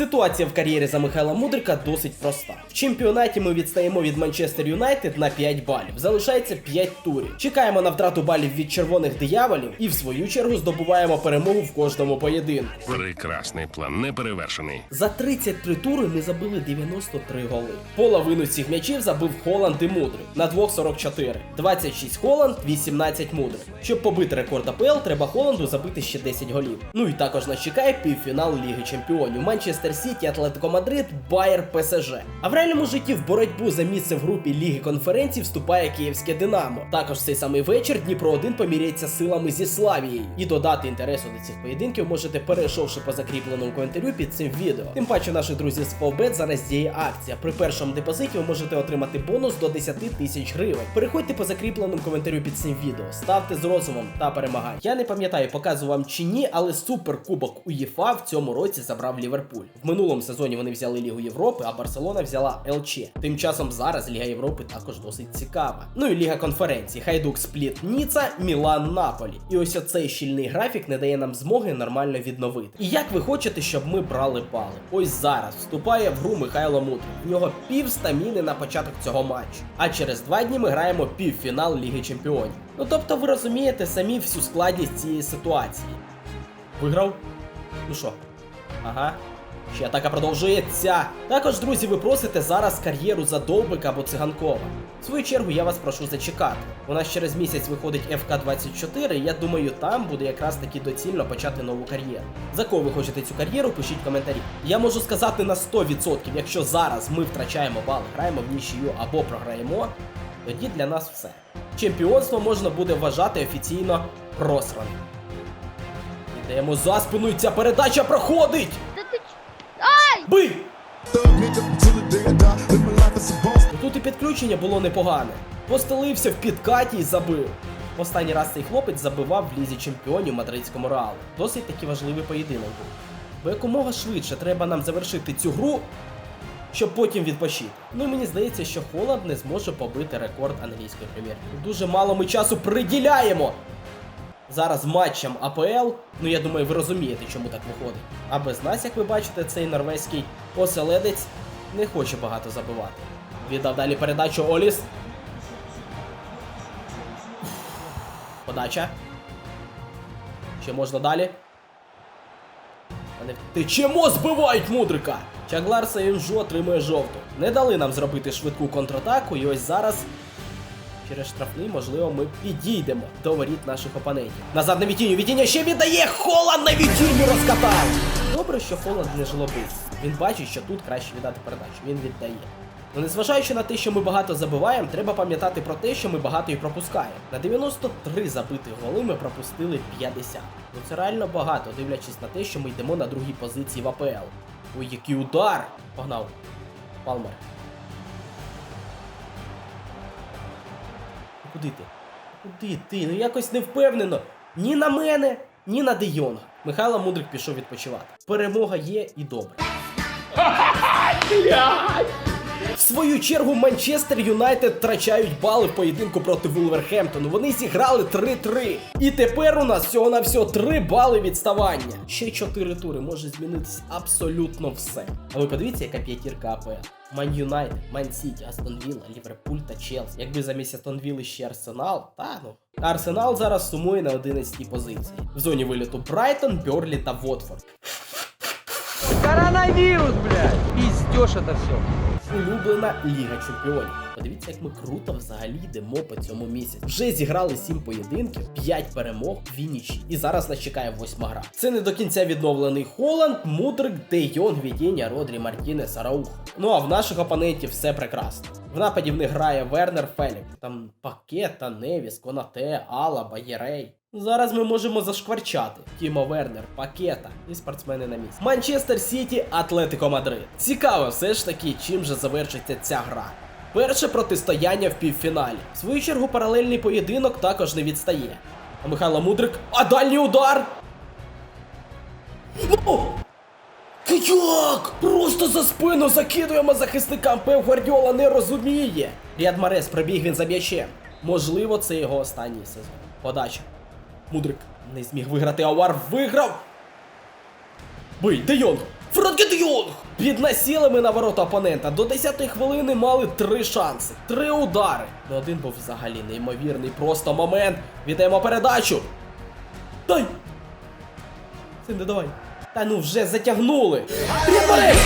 Ситуація в кар'єрі за Михайла Мудрика досить проста. В чемпіонаті ми відстаємо від Манчестер Юнайтед на 5 балів. Залишається 5 турів. Чекаємо на втрату балів від червоних дияволів і в свою чергу здобуваємо перемогу в кожному поєдинку. Прекрасний план, неперевершений. За 33 тури ми забили 93 голи. Половину цих м'ячів забив Холланд і Мудрик на 2.44. 26 Холланд, 18 Мудрик. Щоб побити рекорд АПЛ, треба Холланду забити ще 10 голів. Ну і також нас чекає півфінал Ліги Чемпіонів Манчестер Сіті, Атлетико Мадрид, Байер, ПСЖ. А в реальному житті в боротьбу за місце в групі Ліги конференцій вступає київське Динамо. Також в цей самий вечір Дніпро 1 поміряється силами зі Славією. І додати інтересу до цих поєдинків можете перейшовши по закріпленому коментарю під цим відео. Тим паче наших друзів з Фовбет зараз діє акція. При першому депозиті ви можете отримати бонус до 10 тисяч гривень. Переходьте по закріпленому коментарю під цим відео, ставте з розумом та перемагайте. Я не пам'ятаю, показував вам чи ні, але суперкубок УЄФА в цьому році забрав Ліверпуль. В минулому сезоні вони взяли Лігу Європи, а Барселона взяла ЛЧ. Тим часом зараз Ліга Європи також досить цікава. Ну і Ліга конференцій. Хайдук Спліт Ніца, Мілан Наполі. І ось оцей щільний графік не дає нам змоги нормально відновити. І як ви хочете, щоб ми брали бали? Ось зараз вступає в гру Михайло Мудрик. В нього пів стаміни на початок цього матчу. А через два дні ми граємо півфінал Ліги Чемпіонів. Ну тобто ви розумієте самі всю складність цієї ситуації. Виграв? Ну що? Ага. Ще атака продовжується. Також, друзі, ви просите зараз кар'єру за Довбика або Циганкова. В свою чергу я вас прошу зачекати. У нас через місяць виходить ФК-24, і я думаю, там буде якраз таки доцільно почати нову кар'єру. За кого ви хочете цю кар'єру, пишіть коментарі. Я можу сказати на 100%, якщо зараз ми втрачаємо бали, граємо в нічию або програємо, тоді для нас все. Чемпіонство можна буде вважати офіційно просраним. Йдемо за спину, і ця передача проходить! Ну, Тут і підключення було непогане. Постелився в підкаті і забив. Останній раз цей хлопець забивав в лізі чемпіонів мадридському реалу. Досить таки важливий поєдинок був. Бо якомога швидше треба нам завершити цю гру, щоб потім відпочити. Ну і мені здається, що Холланд не зможе побити рекорд англійської прем'єр. Дуже мало ми часу приділяємо. Зараз матчам АПЛ, ну я думаю, ви розумієте, чому так виходить. А без нас, як ви бачите, цей норвезький оселедець не хоче багато забивати. Віддав далі передачу Оліс. Подача. Ще можна далі. Не втечемо, збивають мудрика! Чаглар Саюнжу отримує жовту. Не дали нам зробити швидку контратаку, і ось зараз Через штрафний, можливо, ми підійдемо до воріт наших опонентів. Назад на Вітіню, Вітіння ще віддає! Холланд на Вітіню розкатав! Добре, що Холланд не жлобить. Він бачить, що тут краще віддати передачу. Він віддає. Ну, незважаючи на те, що ми багато забиваємо, треба пам'ятати про те, що ми багато і пропускаємо. На 93 забитих голи ми пропустили 50. Ну це реально багато, дивлячись на те, що ми йдемо на другій позиції в АПЛ. Ой, який удар! Погнав. Палмер. Куди ти? Куди ти? Ну якось не впевнено. Ні на мене, ні на Дейон. Михайло Мудрик пішов відпочивати. Перемога є і добре. Свою чергу Манчестер Юнайтед втрачають бали в поєдинку проти Вулверхемптону. Вони зіграли 3-3. І тепер у нас всього на всього 3 бали відставання. Ще 4 тури може змінитись абсолютно все. А ви подивіться, яка п'ятірка АПЛ. Ман Юнайтед, Ман Сіті, Астон Вілла, Ліверпуль та Челсі. Якби замість Астон Вілли ще Арсенал, та ну. Арсенал зараз сумує на 11 позиції. В зоні виліту Брайтон, Берлі та Вотфорд. Коронавирус, блядь! Пиздешь это все. Улюблена Ліга Чемпіонів. Подивіться, як ми круто взагалі йдемо по цьому місяці. Вже зіграли 7 поєдинків, 5 перемог, 2 нічі. І зараз нас чекає восьма гра. Це не до кінця відновлений Холланд, Мудрик, Де Йонг, Відіння, Родрі, Мартінес, Араухо. Ну а в наших опонентів все прекрасно. В нападі в них грає Вернер Фелік, там Пакета, Невіс, Конате, Алаба, Єрей. Зараз ми можемо зашкварчати. Тімо Вернер, Пакета і спортсмени на місці. Манчестер Сіті, Атлетико Мадрид. Цікаво все ж таки, чим же завершиться ця гра. Перше протистояння в півфіналі. В свою чергу паралельний поєдинок також не відстає. А Михайло Мудрик. А дальній удар! Ну! Як? Просто за спину закидуємо захисникам Пев Гвардіола не розуміє. Ряд Марес прибіг він за м'ячем. Можливо, це його останній сезон. Подача. Мудрик не зміг виграти, Авар виграв. Бий, Де Йонг! Франкі де Йонг! Під насілими на ворота опонента. До 10-ї хвилини мали три шанси, три удари. Ну один був взагалі неймовірний просто момент. Віддаємо передачу. Дай! Синде, давай. Та ну вже затягнули. Рібарес!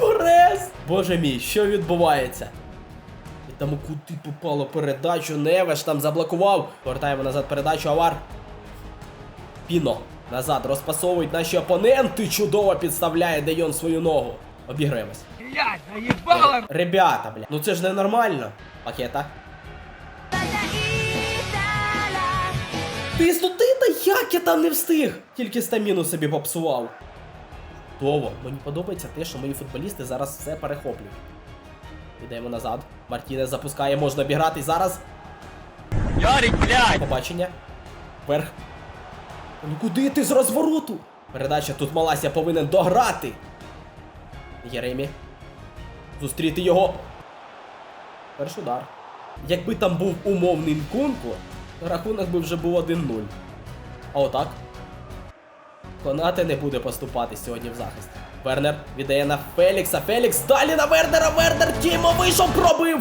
Борес! Боже мій, що відбувається? Там куди попало передачу, Невеш там заблокував. Повертаємо назад передачу, авар. Піно. Назад розпасовують наші опоненти. Чудово підставляє Дейон свою ногу. Обіграємось. Блядь, наебало! Ребята, бля, ну це ж ненормально. Пакета. Ти та як я там не встиг? Тільки стаміну собі попсував. Чудово, мені подобається те, що мої футболісти зараз все перехоплюють. Ідемо назад. Мартінес запускає, можна обіграти зараз. Ярик, блядь! Побачення. Вверх. Ну куди ти з розвороту? Передача тут Малася повинен дограти. Єремі. Зустріти його. Перший удар. Якби там був умовний Нкунку, рахунок би вже був 1-0. А отак. Конате не буде поступати сьогодні в захист. Вернер віддає на Фелікса. Фелікс далі на Вернера. Вернер Тімо вийшов, пробив.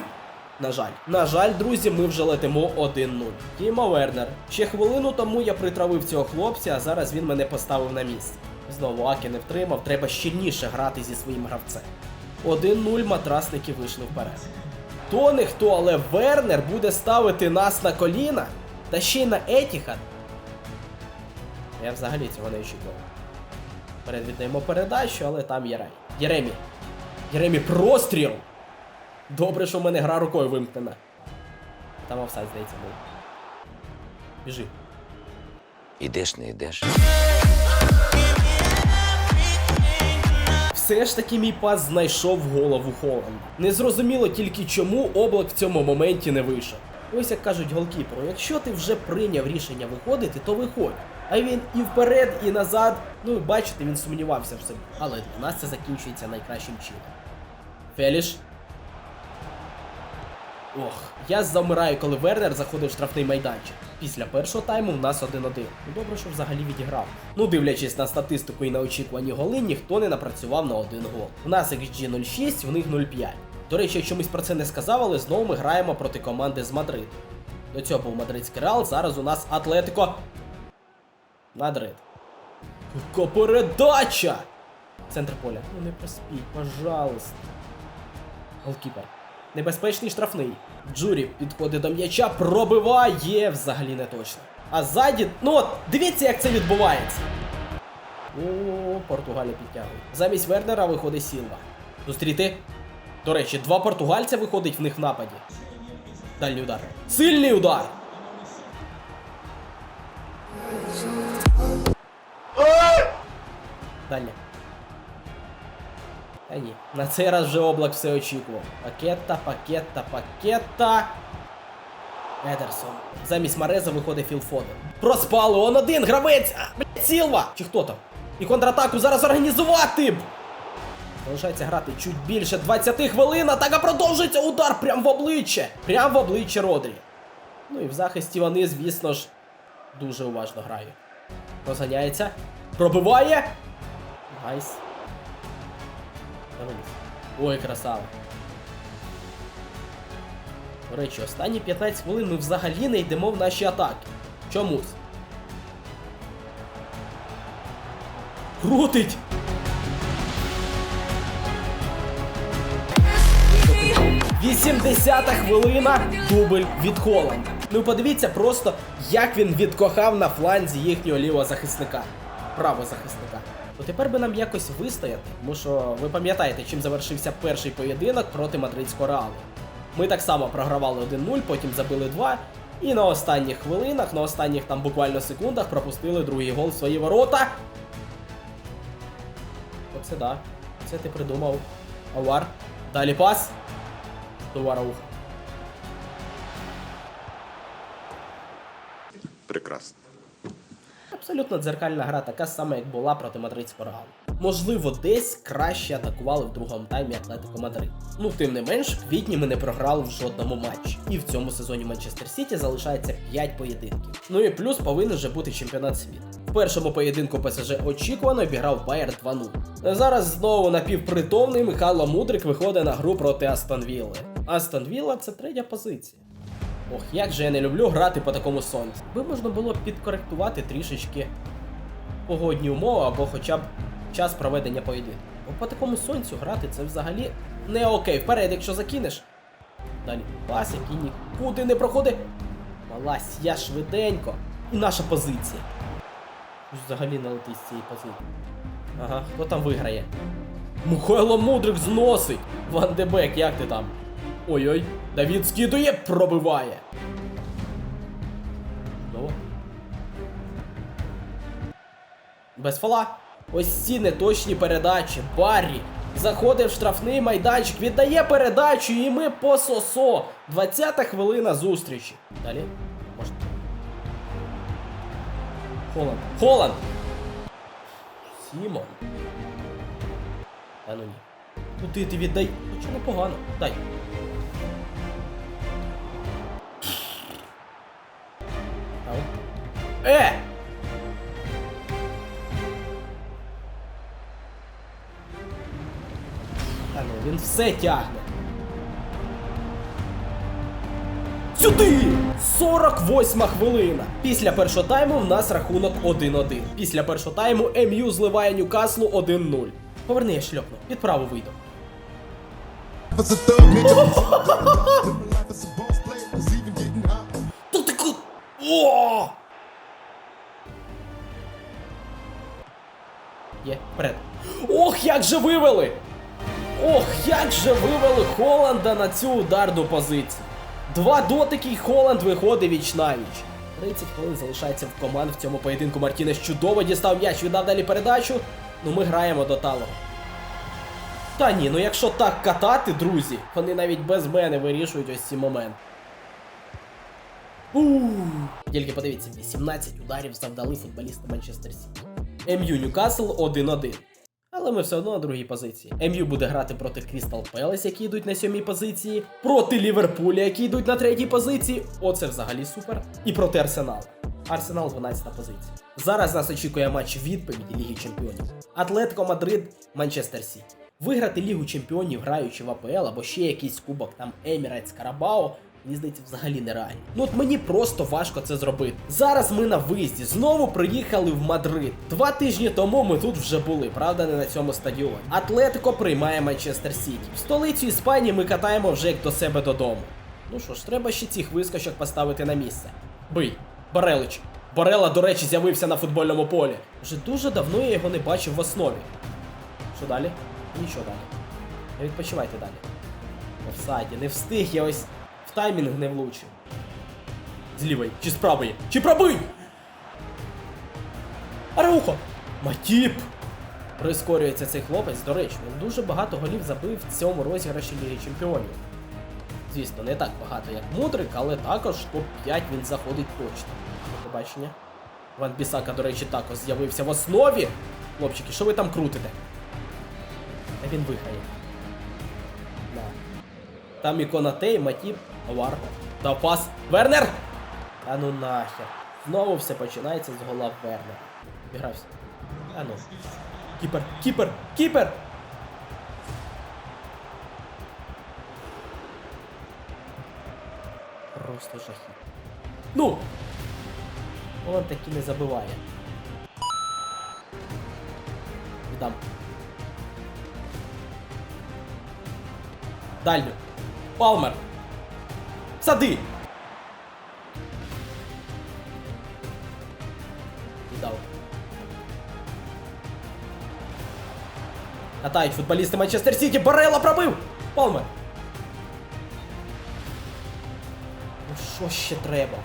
На жаль, на жаль, друзі, ми вже летимо 1-0. Тімо Вернер. Ще хвилину тому я притравив цього хлопця, а зараз він мене поставив на місце. Знову Акі не втримав, треба щільніше грати зі своїм гравцем. 1-0 матрасники вийшли вперед. То не хто, але Вернер буде ставити нас на коліна, та ще й на Етіхад. Я взагалі цього не очікував. Перед віддаємо передачу, але там Єрей. Єремі. Єремі простріл! Добре, що в мене гра рукою вимкнена. Там офсайд, здається, був. Біжи. Ідеш, не йдеш. Все ж таки мій пас знайшов голову Холланда. Незрозуміло тільки чому облак в цьому моменті не вийшов. Ось як кажуть голкіперу, якщо ти вже прийняв рішення виходити, то виходь. А він і вперед, і назад. Ну бачите, він сумнівався в собі. Але для нас це закінчується найкращим чином. Феліш. Ох, я замираю, коли Вернер заходив в штрафний майданчик. Після першого тайму в нас 1-1. Ну добре, що взагалі відіграв. Ну, дивлячись на статистику і на очікувані голи, ніхто не напрацював на один гол. У нас XG 0,6, в них 0,5. До речі, я чомусь про це не сказав, але знову ми граємо проти команди з Мадриду. До цього був мадридський реал, зараз у нас Атлетико. Мадрид. Передача! Центр поля. Ну не проспіть, пожалуйста. Голкіпер. Небезпечний штрафний. Джурі підходить до м'яча, пробиває взагалі не точно. А ззаді, ну от, дивіться, як це відбувається. О, Португалія підтягує. Замість Вернера виходить Сілва. Зустріти. До речі, два португальця виходить в них в нападі. Дальній удар. Сильний удар! Дальня. Та ні. На цей раз вже облак все очікував. Пакета, пакета, пакета. Едерсон. Замість Мареза виходить Філ Фоден. Проспали, он один гравець! А, блядь, Сілва! Чи хто там? І контратаку зараз організувати! б! Залишається грати чуть більше 20 хвилин, атака продовжується, удар прям в обличчя! Прям в обличчя Родрі. Ну і в захисті вони, звісно ж, дуже уважно грають. Розганяється. Пробиває. Найс. Ой, красава. До речі, останні 15 хвилин ми взагалі не йдемо в наші атаки. Чомусь. Крутить! Вісімдесята хвилина дубль від Холланда. Ну подивіться просто, як він відкохав на фланзі їхнього лівого захисника. Правого захисника. То тепер би нам якось вистояти, тому що ви пам'ятаєте, чим завершився перший поєдинок проти мадридського реалу. Ми так само програвали 1-0, потім забили 2. І на останніх хвилинах, на останніх там буквально секундах пропустили другий гол в свої ворота. Оце да. Це ти придумав. Авар. Далі пас. До Варауха. Прекрасно. Абсолютно дзеркальна гра, така сама, як була проти мадридського реалу. Можливо, десь краще атакували в другому таймі Атлетико Мадрид. Ну, тим не менш, в квітні ми не програли в жодному матчі. І в цьому сезоні Манчестер Сіті залишається 5 поєдинків. Ну і плюс повинен вже бути чемпіонат світу. В першому поєдинку ПСЖ очікувано обіграв Байер 2-0. Зараз знову напівпритомний Михайло Мудрик виходить на гру проти Астон Вілли. Астон Вілла це третя позиція. Ох, як же я не люблю грати по такому сонцю. Би можна було підкоректувати трішечки погодні умови або хоча б час проведення поєдинку. Бо по такому сонцю грати це взагалі не окей. Вперед, якщо закинеш. Далі пас, який нікуди не проходить. Малась, я швиденько. І наша позиція. Взагалі не з цієї позиції. Ага, хто там виграє? Михайло Мудрик зносить! Ван Дебек, як ти там? Ой-ой, Давід скидує, пробиває. Знову. Без фола. Ось ці неточні передачі. Баррі заходить в штрафний майданчик, віддає передачу, і ми по сосо. 20-та хвилина зустрічі. Далі. Можна. Холанд. Холанд! Сімон. Та ну ні. Ти, ти віддай. Хоча непогано. Дай. Е! Та ну, він все тягне. Сюди! 48 хвилина. Після першого тайму в нас рахунок 1-1. Після першого тайму МЮ зливає Ньюкаслу 1-0. Поверни я шльопну. Під праву вийду. Life is a Є, вперед. Ох, як же вивели! Ох, як же вивели Холланда на цю ударну позицію. Два дотики і Холланд виходить віч на віч. 30 хвилин залишається в команд в цьому поєдинку. Мартінес чудово дістав м'яч, віддав далі передачу. Ну ми граємо до талого. Та ні, ну якщо так катати, друзі, вони навіть без мене вирішують ось ці моменти. Тільки подивіться, 18 ударів завдали футболісти Манчестер Сіті. МЮ Ньюкасл 1-1. Але ми все одно на другій позиції. МЮ буде грати проти Крістал Пелес, які йдуть на сьомій позиції, проти Ліверпуля, які йдуть на третій позиції. Оце взагалі супер. І проти Арсеналу. Арсенал 12 позиція. Зараз нас очікує матч відповіді Ліги Чемпіонів. Атлетико Мадрид, Манчестер Сіті. Виграти Лігу Чемпіонів, граючи в АПЛ або ще якийсь кубок там Емірейтс Карабао, мені здається, взагалі нереально. Ну от мені просто важко це зробити. Зараз ми на виїзді знову приїхали в Мадрид. Два тижні тому ми тут вже були, правда, не на цьому стадіоні. Атлетико приймає Манчестер Сіті. В столицю Іспанії ми катаємо вже як до себе додому. Ну що ж, треба ще цих вискочок поставити на місце. Бий, Барелич. Барела, до речі, з'явився на футбольному полі. Вже дуже давно я його не бачив в основі. Що далі? Нічого далі. Відпочивайте далі. Офсайді, не встиг, я ось таймінг не влучив. З лівої, чи з правої, чи пробий! Араухо! Матіп! Прискорюється цей хлопець, до речі, він дуже багато голів забив в цьому розіграші Ліги Чемпіонів. Звісно, не так багато, як Мудрик, але також топ-5 він заходить точно. До побачення. Ван Бісака, до речі, також з'явився в основі. Хлопчики, що ви там крутите? А він виграє. Да. Там і Конате, і Матіп, Авар. Дав пас. Вернер! А ну нахер. Знову все починається з гола Вернера. Обігрався. А ну. Кіпер, кіпер, кіпер! Просто жахіт. Ну! Он таки не забиває. Віддам. Дальню. Палмер. Сади. Віддав. Катають футболісти Манчестер Сіті. Барела пробив. Палмер. Ну що ще треба?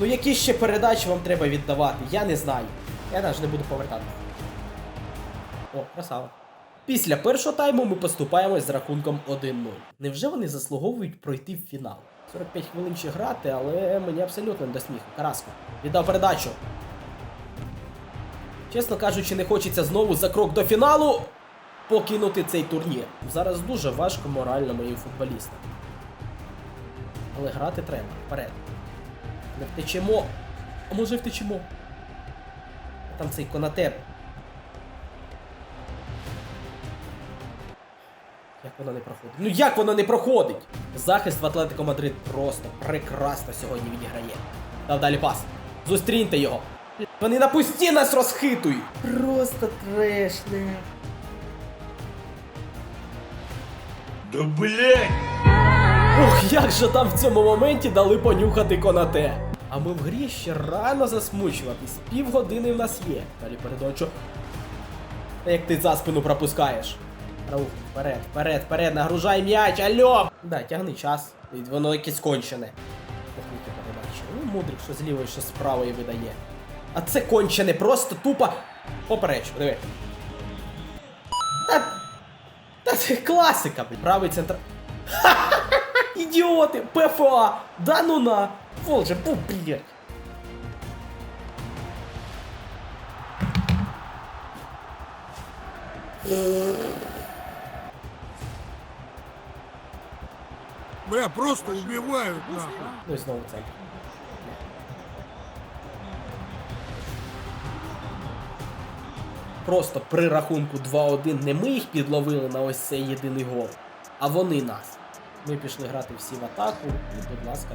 Ну які ще передачі вам треба віддавати? Я не знаю. Я навіть не буду повертати. О, красава. Після першого тайму ми поступаємось з рахунком 1-0. Невже вони заслуговують пройти в фінал? 45 хвилин ще грати, але мені абсолютно не до сміху. Караско. Віддав передачу. Чесно кажучи, не хочеться знову за крок до фіналу покинути цей турнір. Зараз дуже важко морально моїм футболістам. Але грати треба. Вперед. Не втечемо. А може втечемо? там цей конате. Як воно не проходить? Ну як воно не проходить? Захист в Атлетико Мадрид просто прекрасно сьогодні відіграє. Дав далі пас. Зустріньте його. Вони на пусті нас розхитують. Просто треш, не. Да блядь! Ох, як же там в цьому моменті дали понюхати конате. А ми в грі ще рано засмучуватись. Півгодини в нас є. Далі передачу. Як ти за спину пропускаєш. Раух, вперед, вперед, вперед, нагружай м'яч, альо! Да, тягни час. І Воно якесь кончене. Ох, яке передача. Ну, мудрик, що з лівої, що з правої видає. А це кончене, просто тупо. Попереч, диви. Та, та це класика. Правий центр. Ідіоти! ПФА! Да ну на! Волже, бу, блядь! Бля, просто убивают, нахуй. Ну і знову центр. Просто при рахунку 2-1 не ми їх підловили на ось цей єдиний гол, а вони нас. Ми пішли грати всі в атаку, і, будь ласка,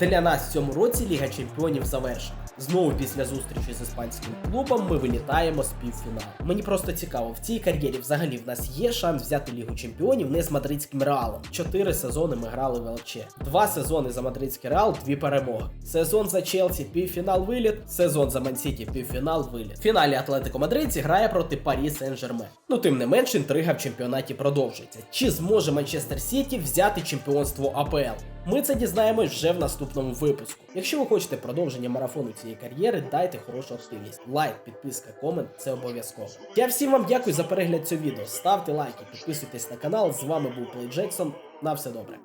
5-1. Для нас в цьому році Ліга Чемпіонів завершена. Знову після зустрічі з іспанським клубом ми вилітаємо з півфіналу. Мені просто цікаво, в цій кар'єрі взагалі в нас є шанс взяти Лігу Чемпіонів не з мадридським реалом. Чотири сезони ми грали в ЛЧ. Два сезони за мадридський реал, дві перемоги. Сезон за Челсі, півфінал виліт, сезон за Мансіті, півфінал виліт. В фіналі Атлетико Мадрид зіграє проти Парі Сен-Жермен. Ну тим не менш, інтрига в чемпіонаті продовжується. Чи зможе Манчестер Сіті взяти чемпіонство АПЛ. Ми це дізнаємось вже в наступному випуску. Якщо ви хочете продовження марафону цієї кар'єри, дайте хорошу активність. Лайк, підписка, комент це обов'язково. Я всім вам дякую за перегляд цього відео. Ставте лайки, підписуйтесь на канал. З вами був Плей Джексон. На все добре.